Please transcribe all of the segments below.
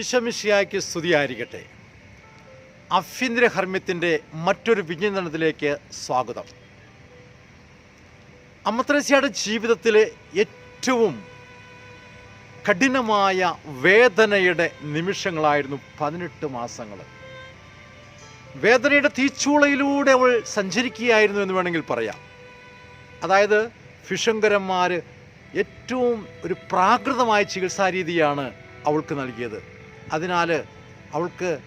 ഈശമിഷിയായ്ക്ക് സ്തുതിയായിരിക്കട്ടെ. അഭ്യന്തര ഹർമ്മ്യത്തിന്റെ മറ്റൊരു വിജ്ഞാനത്തിലേക്ക് സ്വാഗതം. അമ്മത്രേസ്യയുടെ ജീവിതത്തിലെ ഏറ്റവും കഠിനമായ വേദനയുടെ നിമിഷങ്ങളായിരുന്നു പതിനെട്ട് മാസങ്ങൾ വേദനയുടെ തീച്ചൂളയിലൂടെ അവൾ സഞ്ചരിക്കുകയായിരുന്നു എന്ന് വേണമെങ്കിൽ പറയാം. അതായത് ഫിഷങ്കരന്മാർ ഏറ്റവും ഒരു പ്രാകൃതമായ ചികിത്സാരീതിയാണ് അവൾക്ക് നൽകിയത്. അതിനാൽ അവൾക്ക്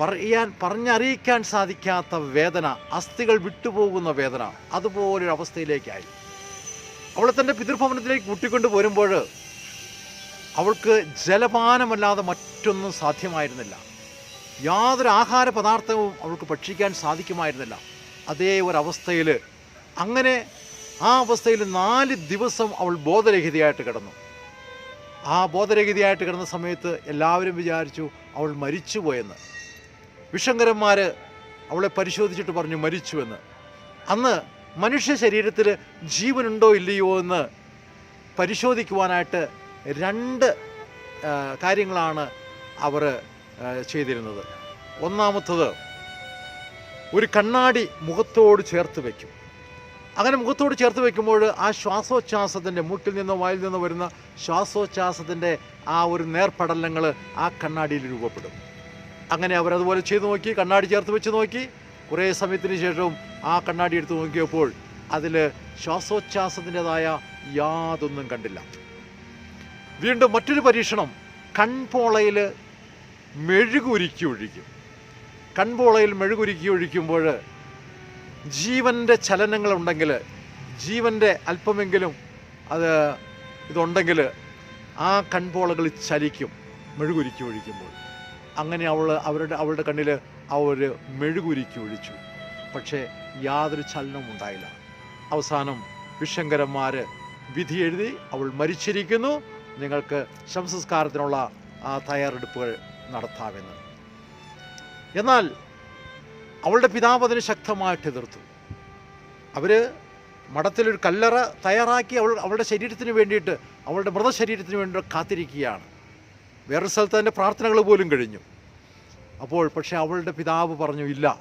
പറയാൻ പറഞ്ഞറിയിക്കാൻ സാധിക്കാത്ത വേദന അസ്ഥികൾ വിട്ടുപോകുന്ന വേദന അതുപോലൊരു അവസ്ഥയിലേക്കായി. അവളെ തന്റെ പിതൃഭവനത്തിലേക്ക് കൂട്ടിക്കൊണ്ട് പോരുമ്പോൾ അവൾക്ക് ജലപാനമല്ലാതെ മറ്റൊന്നും സാധ്യമായിരുന്നില്ല. യാതൊരു ആഹാര പദാർത്ഥവും അവൾക്ക് ഭക്ഷിക്കാൻ സാധിക്കുമായിരുന്നില്ല. അതേ ഒരവസ്ഥയിൽ അങ്ങനെ ആ അവസ്ഥയിൽ നാല് ദിവസം അവൾ ബോധരഹിതയായിട്ട് കിടന്നു. ആ ബോധരഹിതയായിട്ട് കിടന്ന സമയത്ത് എല്ലാവരും വിചാരിച്ചു അവൾ മരിച്ചുപോയെന്ന്. വിഷങ്കരന്മാർ അവളെ പരിശോധിച്ചിട്ട് പറഞ്ഞു മരിച്ചുവെന്ന്. അന്ന് മനുഷ്യ ശരീരത്തിൽ ജീവനുണ്ടോ ഇല്ലയോ എന്ന് പരിശോധിക്കുവാനായിട്ട് രണ്ട് കാര്യങ്ങളാണ് അവർ ചെയ്തിരുന്നത്. ഒന്നാമത്തത് ഒരു കണ്ണാടി മുഖത്തോട് ചേർത്ത് വയ്ക്കും അങ്ങനെ മുഖത്തോട് ചേർത്ത് വെക്കുമ്പോൾ ആ ശ്വാസോച്ഛ്വാസത്തിന്റെ മൂക്കിൽ നിന്നോ വായിൽ നിന്നോ വരുന്ന ശ്വാസോച്ഛ്വാസത്തിന്റെ ആ ഒരു നേർപടലങ്ങൾ ആ കണ്ണാടിയിൽ രൂപപ്പെടും. അങ്ങനെ അവരതുപോലെ ചെയ്തു നോക്കി കണ്ണാടി ചേർത്ത് വെച്ച് നോക്കി. കുറേ സമയത്തിന് ശേഷവും ആ കണ്ണാടി എടുത്ത് നോക്കിയപ്പോൾ അതിൽ ശ്വാസോച്ഛ്വാസത്തിന്റെതായ യാതൊന്നും കണ്ടില്ല. വീണ്ടും മറ്റൊരു പരീക്ഷണം കൺപോളയിൽ മെഴുകുരുക്കി ഒഴിക്കും. കൺപോളയിൽ മെഴുകുരുക്കി ഒഴിക്കുമ്പോൾ ജീവന്റെ ചലനങ്ങളുണ്ടെങ്കിൽ ജീവന്റെ അല്പമെങ്കിലും അത് ഇതുണ്ടെങ്കിൽ ആ കൺപോളകൾ ചലിക്കും മെഴുകുരുക്കി ഒഴിക്കുമ്പോൾ. അങ്ങനെ അവൾ അവരുടെ അവളുടെ കണ്ണിൽ അവർ മെഴുകുരുക്കി ഒഴിച്ചു. പക്ഷേ യാതൊരു ചലനവും ഉണ്ടായില്ല. അവസാനം വിഷങ്കരന്മാർ വിധി എഴുതി അവൾ മരിച്ചിരിക്കുന്നു. നിങ്ങൾക്ക് ശംസസ്കാരത്തിനുള്ള ആ തയ്യാറെടുപ്പുകൾ നടത്താമെന്ന്. എന്നാൽ അവളുടെ പിതാവ് അതിന് ശക്തമായിട്ട് എതിർത്തു. അവർ മഠത്തിലൊരു കല്ലറ തയ്യാറാക്കി അവൾ അവളുടെ ശരീരത്തിന് വേണ്ടിയിട്ട് അവളുടെ മൃതശരീരത്തിന് വേണ്ടി കാത്തിരിക്കുകയാണ്. വേറൊരു സ്ഥലത്ത് അതിന്റെ പ്രാർത്ഥനകൾ പോലും കഴിഞ്ഞു. അപ്പോൾ പക്ഷേ അവളുടെ പിതാവ് പറഞ്ഞു ഇല്ല.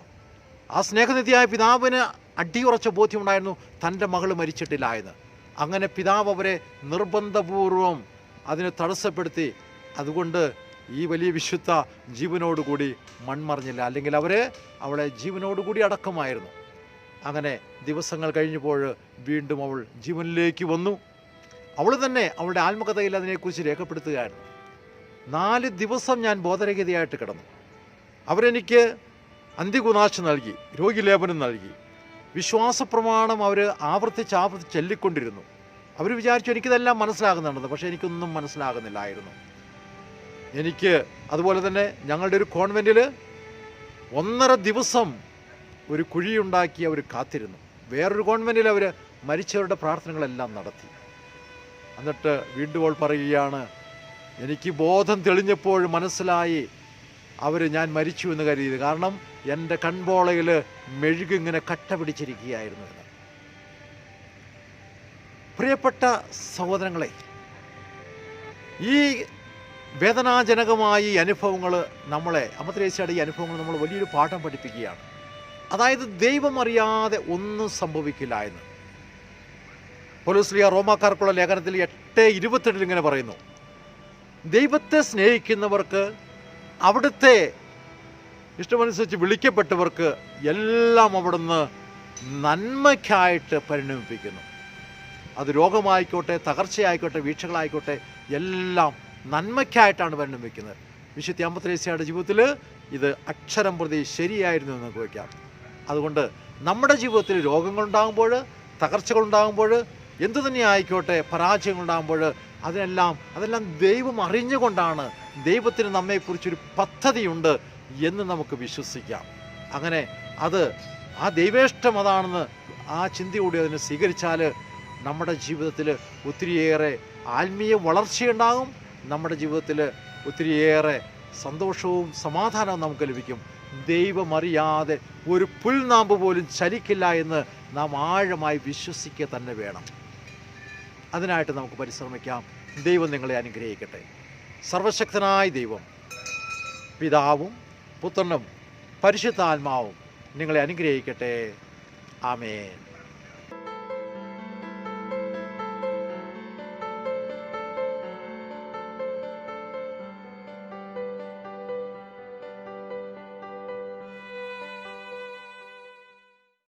ആ സ്നേഹനിധിയായ പിതാവിന് അടിയുറച്ച ബോധ്യമുണ്ടായിരുന്നു. തന്റെ മകൾ മരിച്ചിട്ടില്ല എന്ന്. അങ്ങനെ പിതാവ് അവരെ നിർബന്ധപൂർവം അതിനെ തടസ്സപ്പെടുത്തി. അതുകൊണ്ട് ഈ വലിയ വിശുദ്ധ ജീവനോടുകൂടി മൺമറിഞ്ഞില്ല. അല്ലെങ്കിൽ അവർ അവളെ ജീവനോടുകൂടി അടക്കമായിരുന്നു. അങ്ങനെ ദിവസങ്ങൾ കഴിഞ്ഞപ്പോൾ വീണ്ടും അവൾ ജീവനിലേക്ക് വന്നു. അവൾ തന്നെ അവളുടെ ആത്മകഥയിൽ അതിനെക്കുറിച്ച് രേഖപ്പെടുത്തുകയായിരുന്നു. നാല് ദിവസം ഞാൻ ബോധരഹിതയായിട്ട് കിടന്നു. അവരെനിക്ക് അന്ത്യകുനാശ നൽകി രോഗിലേപനം നൽകി. വിശ്വാസ പ്രമാണം അവർ ആവർത്തിച്ച് ആവർത്തിച്ച് ചൊല്ലിക്കൊണ്ടിരുന്നു. അവർ വിചാരിച്ചു എനിക്കിതെല്ലാം മനസ്സിലാകുന്നുണ്ടെന്ന് പക്ഷേ എനിക്കൊന്നും മനസ്സിലാകുന്നില്ലായിരുന്നു. എനിക്ക് അതുപോലെ തന്നെ ഞങ്ങളുടെ ഒരു കോൺവെന്റിൽ ഒന്നര ദിവസം ഒരു കുഴിയുണ്ടാക്കി അവർ കാത്തിരുന്നു. വേറൊരു കോൺവെന്റിൽ അവർ മരിച്ചവരുടെ പ്രാർത്ഥനകളെല്ലാം നടത്തി. എന്നിട്ട് വീണ്ടും പറയുകയാണ് എനിക്ക് ബോധം തെളിഞ്ഞപ്പോൾ മനസ്സിലായി അവർ ഞാൻ മരിച്ചു എന്ന് കരുതിയത്. കാരണം എന്റെ കൺപോളയിൽ മെഴുകിങ്ങനെ കട്ട പിടിച്ചിരിക്കുകയായിരുന്നു എന്ന്. പ്രിയപ്പെട്ട സഹോദരങ്ങളെ ഈ വേദനാജനകമായ ഈ അനുഭവങ്ങൾ നമ്മളെ അമത്രേശ്യയുടെ ഈ അനുഭവങ്ങൾ നമ്മൾ വലിയൊരു പാഠം പഠിപ്പിക്കുകയാണ്. അതായത് ദൈവം അറിയാതെ ഒന്നും സംഭവിക്കില്ല എന്ന്. പോലീസ്ലിയ റോമാക്കാർക്കുള്ള ലേഖനത്തിൽ എട്ട് ഇരുപത്തെട്ടിൽ ഇങ്ങനെ പറയുന്നു. ദൈവത്തെ സ്നേഹിക്കുന്നവർക്ക് അവിടുത്തെ ഇഷ്ടമനുസരിച്ച് വിളിക്കപ്പെട്ടവർക്ക് എല്ലാം അവിടുന്ന് നന്മയ്ക്കായിട്ട് പരിണമിപ്പിക്കുന്നു. അത് രോഗമായിക്കോട്ടെ തകർച്ചയായിക്കോട്ടെ വീഴ്ചകളായിക്കോട്ടെ എല്ലാം നന്മയ്ക്കായിട്ടാണ് പരിണമിക്കുന്നത് വിശുദ്ധ അമ്പത്രേസ്യയുടെ ജീവിതത്തിൽ ഇത് അക്ഷരം പ്രതി ശരിയായിരുന്നു എന്ന് നമുക്ക് വയ്ക്കാം അതുകൊണ്ട് നമ്മുടെ ജീവിതത്തിൽ രോഗങ്ങളുണ്ടാകുമ്പോൾ തകർച്ചകളുണ്ടാകുമ്പോൾ എന്തു തന്നെ ആയിക്കോട്ടെ പരാജയങ്ങളുണ്ടാകുമ്പോൾ അതിനെല്ലാം അതെല്ലാം ദൈവം അറിഞ്ഞുകൊണ്ടാണ് ദൈവത്തിന് നമ്മെക്കുറിച്ചൊരു പദ്ധതിയുണ്ട് എന്ന് നമുക്ക് വിശ്വസിക്കാം. അങ്ങനെ അത് ആ ദൈവേഷ്ടം അതാണെന്ന് ആ ചിന്തയോടെ അതിനെ സ്വീകരിച്ചാൽ നമ്മുടെ ജീവിതത്തിൽ ഒത്തിരിയേറെ ആത്മീയ വളർച്ചയുണ്ടാകും. നമ്മുടെ ജീവിതത്തിൽ ഒത്തിരിയേറെ സന്തോഷവും സമാധാനവും നമുക്ക് ലഭിക്കും. ദൈവമറിയാതെ ഒരു പുൽനാമ്പ് പോലും ചലിക്കില്ല എന്ന് നാം ആഴമായി വിശ്വസിക്കുക തന്നെ വേണം. അതിനായിട്ട് നമുക്ക് പരിശ്രമിക്കാം. ദൈവം നിങ്ങളെ അനുഗ്രഹിക്കട്ടെ. സർവശക്തനായ ദൈവം പിതാവും പുത്രനും പരിശുദ്ധാത്മാവും നിങ്ങളെ അനുഗ്രഹിക്കട്ടെ. ആമേൻ.